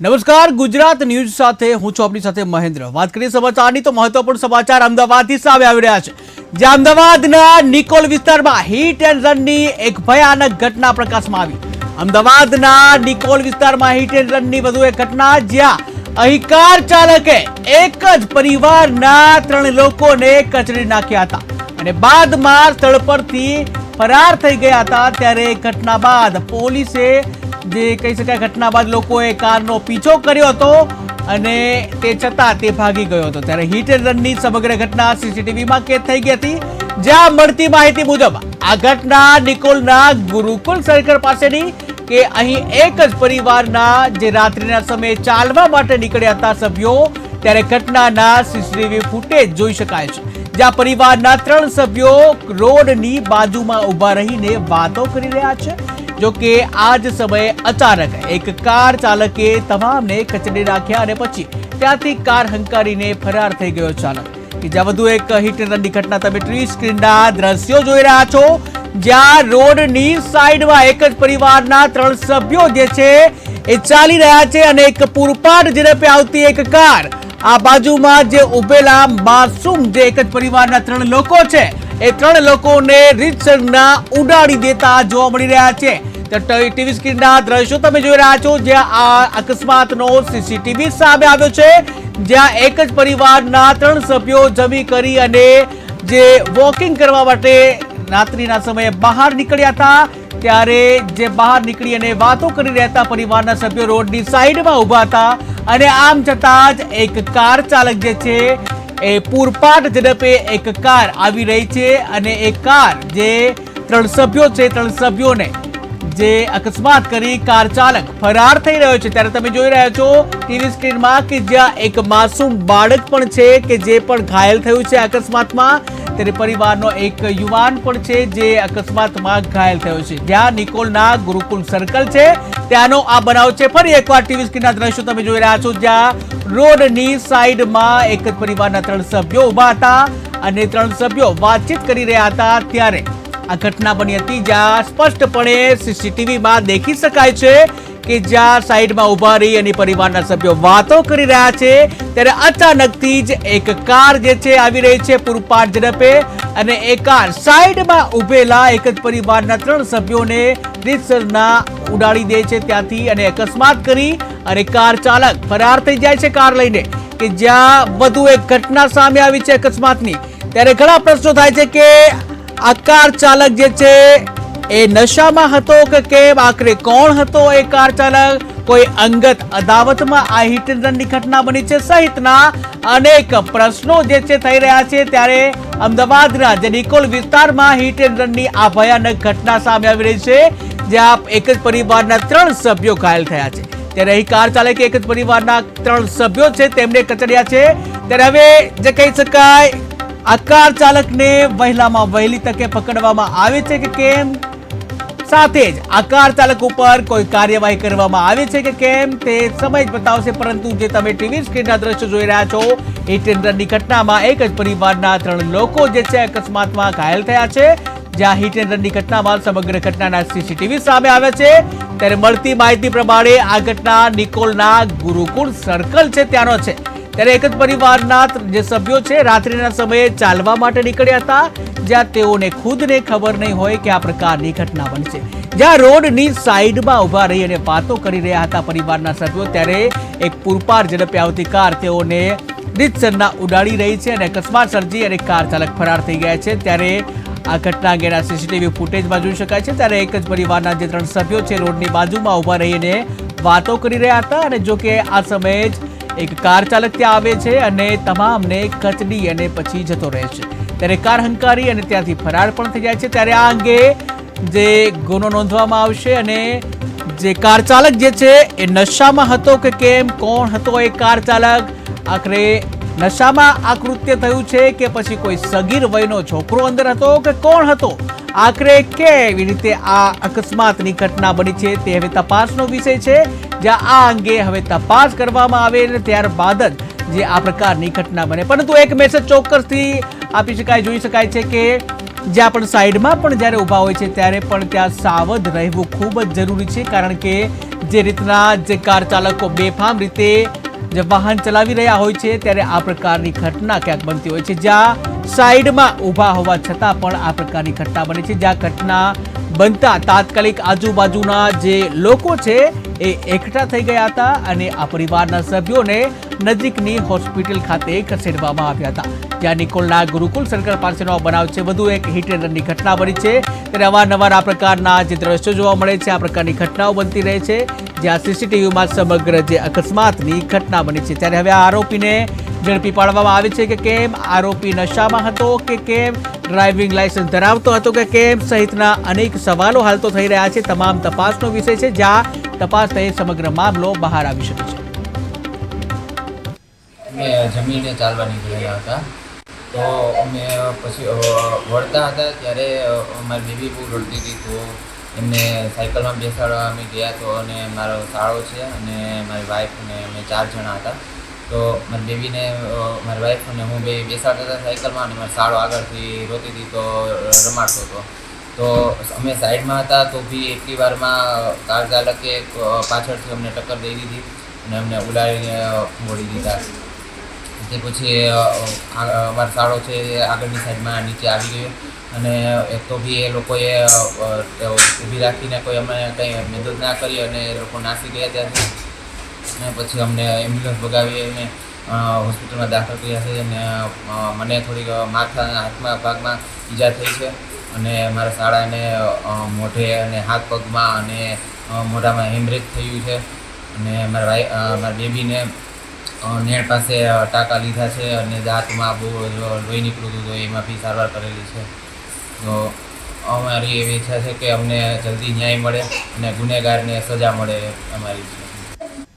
નમસ્કાર, ગુજરાત ન્યૂઝ સાથે હું છું આપની સાથે મહેન્દ્ર. વાત કરીએ સમાચારની તો મહત્વપૂર્ણ સમાચાર અમદાવાદથી સામે આવી રહ્યા છે, જે અમદાવાદના નિકોલ વિસ્તારમાં હીટ એન્ડ રનની એક ભયાનક ઘટના પ્રકાશમાં આવી. અમદાવાદના નિકોલ વિસ્તારમાં હીટ એન્ડ રનની વધુ એક ઘટના, જ્યાં અહીં કાર ચાલકે એક જ પરિવારના ત્રણ લોકોને કચડી નાખ્યા હતા અને બાદમાં સ્થળ પરથી ફરાર થઈ ગયા હતા. ત્યારે ઘટના બાદ પોલીસે જે કહી શકાય ઘટના બાદ લોકોએ કારનો પીછો કર્યો હતો અને તે છતાં તે ભાગી ગયો હતો. ત્યારે હિટ એન્ડ રનની સમગ્ર ઘટના સીસીટીવીમાં કેદ થઈ ગઈ હતી. જ્યાં મળતી માહિતી મુજબ, આ ઘટના નિકોલના ગુરુકુલ સર્કલ પાસેની કે અહીં એક જ પરિવારના જે રાત્રિના સમયે ચાલવા માટે નીકળ્યા હતા સભ્યો, ત્યારે ઘટનાના સીસીટીવી ફૂટેજ જોઈ શકાય છે. જ્યાં પરિવારના ત્રણ સભ્યો રોડની બાજુમાં ઊભા રહીને વાતો કરી રહ્યા છે. જો કે આ જ સમયે અચાનક એક કાર ચાલકે તમામને કચડી નાખ્યા અને પછી ત્યાંથી કાર હંકારીને ફરાર થઈ ગયો ચાલક કે જ્યાં વધુ એક હિટ રનની ઘટના તમે ટ્રી સ્ક્રીનના દ્રશ્યો જોઈ રહ્યા છો, જ્યાં રોડની સાઈડમાં એક જ પરિવારના ત્રણ સભ્યો જે છે એ ચાલી રહ્યા છે અને એક પૂરપાટ ઝડપે આવતી એક કાર આ બાજુમાં જે ઉભેલા માસૂમ જે એક જ પરિવારના ત્રણ લોકો છે, એ ત્રણ લોકોને રીતસરના ઉડાડી દેતા જોવા મળી રહ્યા છે. ટીવી સ્ક્રીનના દ્રશ્યો તમે જોઈ રહ્યા છો, જ્યાં આ અકસ્માતનો સીસીટીવી સામે આવ્યો છે, જ્યાં એક જ પરિવારના ત્રણ સભ્યો જમી કરી અને જે વોકિંગ કરવા માટે રાત્રિના સમયે બહાર નીકળ્યા હતા, ત્યારે જે બહાર નીકળી અને વાતો કરી રહ્યા હતા, પરિવારના સભ્યો રોડની સાઈડમાં ઊભા હતા અને આમ છતાં જ એક કાર ચાલક જે છે, એ પૂરપાટ ઝડપે એક કાર આવી રહી છે અને એ કાર જે ત્રણ સભ્યો છે, ત્રણ સભ્યોને જે અકસ્માત કરી કાર ચાલક ફરાર થઈ રહ્યો છે. ત્યારે તમે જોઈ રહ્યા છો ટીવી સ્ક્રીનમાં કે જ્યાં એક માસૂમ બાળક પણ છે કે જે પણ ઘાયલ થયું છે અકસ્માતમાં. ત્યારે પરિવારનો એક યુવાન પણ છે જે અકસ્માતમાં ઘાયલ થયો છે. જ્યાં નિકોલના ગુરુકુલ સર્કલ છે. ત્યાંનો આ બનાવ છે. ફરી એકવાર ટીવી સ્ક્રીનના દ્રશ્યો તમે જોઈ રહ્યા છો જ્યાં રોડની સાઈડમાં એક જ પરિવારના ત્રણ સભ્યો ઊભા હતા અને ત્રણ સભ્યો વાતચીત કરી રહ્યા હતા ત્યારે આ ઘટના બની હતી જ્યાં સ્પષ્ટપણે સીસીટીવીમાં દેખી શકાય છે કે જ્યાં સાઈડમાં ઊભા રહી અને પરિવારના સભ્યો વાતો કરી રહ્યા છે, ત્યારે અચાનકથી જ એક કાર જે છે આવી રહી છે પૂરપાટ ઝડપે અને એ કાર સાઈડમાં ઊભેલા એક જ પરિવારના ત્રણ સભ્યોને રીતસરના ઉડાડી દે છે ત્યાંથી અને અકસ્માત કરી અને કાર ચાલક ફરાર થઈ જાય છે કાર લઈને, કે જ્યાં વધુ એક ઘટના સામે આવી છે અકસ્માતની. ત્યારે ઘણા પ્રશ્નો થાય છે કે આ કાર ચાલક જે છે, એ નશામાં હતો કે કેમ? આખરે કોણ હતો એ કાર ચાલક? કોઈ અંગત અદાવતમાં આ હિટ રનની ઘટના બની છે સહિતના અનેક પ્રશ્નો જે છે થઈ રહ્યા છે. ત્યારે અમદાવાદના જે નિકોલ વિસ્તારમાં હિટ રનની આ ભયાનક ઘટના સામે આવી રહી છે, જ્યાં એક જ પરિવારના ત્રણ સભ્યો ઘાયલ થયા છે. ત્યારે અહીં કાર ચાલકે એક જ પરિવારના ત્રણ સભ્યો છે, તેમને કચડ્યા છે. ત્યારે હવે જે કહી શકાય આ કાર ચાલકને વહેલામાં વહેલી તકે પકડવામાં આવે છે કે કેમ? સાથે જ આ કાર ચાલક ઉપર કોઈ કાર્યવાહી કરવામાં આવે છે કે કેમ તે સમય જ બતાવશે, પરંતુ જે તમે ટીવી સ્ક્રીનના દ્રશ્યો જોઈ રહ્યા છો, એ ટેન્ડરની ઘટનામાં એક જ પરિવારના ત્રણ લોકો જે છે અકસ્માતમાં ઘાયલ થયા છે. જ્યાં હિટ એન્ડ રનની ઘટનામાં સમગ્ર ઘટનાના સીસીટીવી સામે આવ્યા છે. ત્યારે મળતી માહિતી પ્રમાણે આ ઘટના નિકોલના ગુરુકુળ સર્કલ છે, ત્યાંનો છે. ત્યારે એક જ પરિવારના જે સભ્યો છે. રાત્રિના સમયે ચાલવા માટે નીકળ્યા હતા. જ્યાં તેઓને ખુદને ખબર નહીં હોય કે આ પ્રકારની ઘટના બનશે જ્યાં રોડની સાઈડમાં ઊભા રહી અને વાતો કરી રહ્યા હતા પરિવારના સભ્યો, ત્યારે એક પૂરપાર ઝડપે આવતી કાર તેઓને રીતસરના ઉડાડી રહી છે અને અકસ્માત સર્જી અને કાર ચાલક ફરાર થઈ ગયા છે. ત્યારે આ ઘટના અંગેના સીસીટીવી ફૂટેજમાં જોઈ શકાય છે. ત્યારે એક જ પરિવારના જે ત્રણ સભ્યો છે, રોડની બાજુમાં ઊભા રહીને વાતો કરી રહ્યા હતા અને જો કે આ સમયે જ એક કાર ચાલક ત્યાં આવે છે અને તમામને કચડી અને પછી જતો રહે છે. ત્યારે કાર હંકારી અને ત્યાંથી ફરાર પણ થઈ જાય છે. ત્યારે આ અંગે જે ગુનો નોંધવામાં આવશે અને જે કાર ચાલક જે છે એ નશામાં હતો કે કેમ, કોણ હતો એ કાર ચાલક, આખરે નશામાં આ કૃત્ય થયું છે કે પછી કોઈ સગીર વયનો છોકરો અંદર હતો કે કોણ હતો? આખરે કેવી રીતે આ અકસ્માતની ઘટના બની છે તે હવે તપાસનો વિષય છે. જ્યાં આ અંગે હવે તપાસ કરવામાં આવે અને ત્યારબાદ જ જે આ પ્રકારની ઘટના બને. પરંતુ એક મેસેજ ચોક્કસથી આપી શકાય, જોઈ શકાય છે કે જ્યાં પણ સાઈડમાં પણ જ્યારે ઊભા હોય છે ત્યારે પણ ત્યાં સાવધ રહેવું ખૂબ જ જરૂરી છે, કારણ કે જે રીતના જે કાર ચાલકો બેફામ રીતે જે વાહન ચલાવી રહ્યા હોય છે ત્યારે આ પ્રકારની ઘટના ક્યાંક બનતી હોય છે. જ્યાં સાઈડમાં ઊભા હોવા છતાં પણ આ પ્રકારની ઘટના બને છે. જ્યાં ઘટના બનતા તાત્કાલિક આજુબાજુના જે લોકો છે એ એકઠા થઈ ગયા હતા અને આ પરિવારના સભ્યોને નજીકની હોસ્પિટલ ખાતે ખસેડવામાં આવ્યા હતા. ત્યાં નિકોલના ગુરુકુલ સર્કલ પાસેનો બનાવ છે. વધુ એક હિટ ઘટના બની છે. ત્યારે અવારનવાર આ પ્રકારના જે દ્રશ્યો જોવા મળે છે, આ પ્રકારની ઘટનાઓ બનતી રહે છે, જ્યાં સીસીટીવીમાં સમગ્ર જે અકસ્માતની ઘટના બની છે. ત્યારે હવે આ આરોપીને ઝડપી પાડવામાં આવે છે કે કેમ? આરોપી નશામાં હતો કે કેમ? ડ્રાઇવિંગ લાયસન્સ ધરાવતો હતો કે કેમ સહિતના અનેક સવાલો હાલ તો થઈ રહ્યા છે. તમામ તપાસનો વિષય છે, જ્યાં તપાસ થઈ સમગ્ર મામલો બહાર આવી શકે છે. અમે જમીને ચાલવા નીકળેલા હતા. તો અમે પછી વળતા હતા ત્યારે મારી બેબી બહુ રડતી હતી તો એમને સાયકલમાં બેસાડવા અમે ગયા તો અને મારો સાળો છે અને મારી વાઈફ અને અમે ચાર જણા હતા. તો મારી બેબીને મારી વાઈફ અને હું બે બેસાડતા હતા સાયકલમાં અને મારી સાળો આગળથી રોતી હતી તો રમાડતો હતો. તો અમે સાઈડમાં હતા તો બી એટલી વારમાં કાર ચાલકે પાછળથી અમને ટક્કર દઈ દીધી અને અમને ઉડાડીને મોડી દીધા. તે પછી અમારો શાળો છે આગળની સાઈડમાં નીચે આવી ગયો. અને એક તો બી એ લોકોએ ઊભી રાખીને કોઈ અમે કંઈ મદદ ના કરી અને એ લોકો નાસી ગયા ત્યાંથી. અને પછી અમને એમ્બ્યુલન્સ ભગાવી અને હોસ્પિટલમાં દાખલ કર્યા છે અને મને થોડીક માથાના હાથમાં ભાગમાં ઈજા થઈ છે અને મારા શાળાને મોઢે અને હાથ પગમાં અને મોઢામાં હેમરેજ થયું છે અને મારા વાઈ મારા બેબીને નેણ પાસે ટાંકા લીધા છે અને દાંતમાં બહુ લોહી નીકળ્યું હતું તો એમાં બી સારવાર કરેલી છે. તો અમારી એવી ઈચ્છા છે કે અમને જલ્દી ન્યાય મળે અને ગુનેગારને સજા મળે અમારી.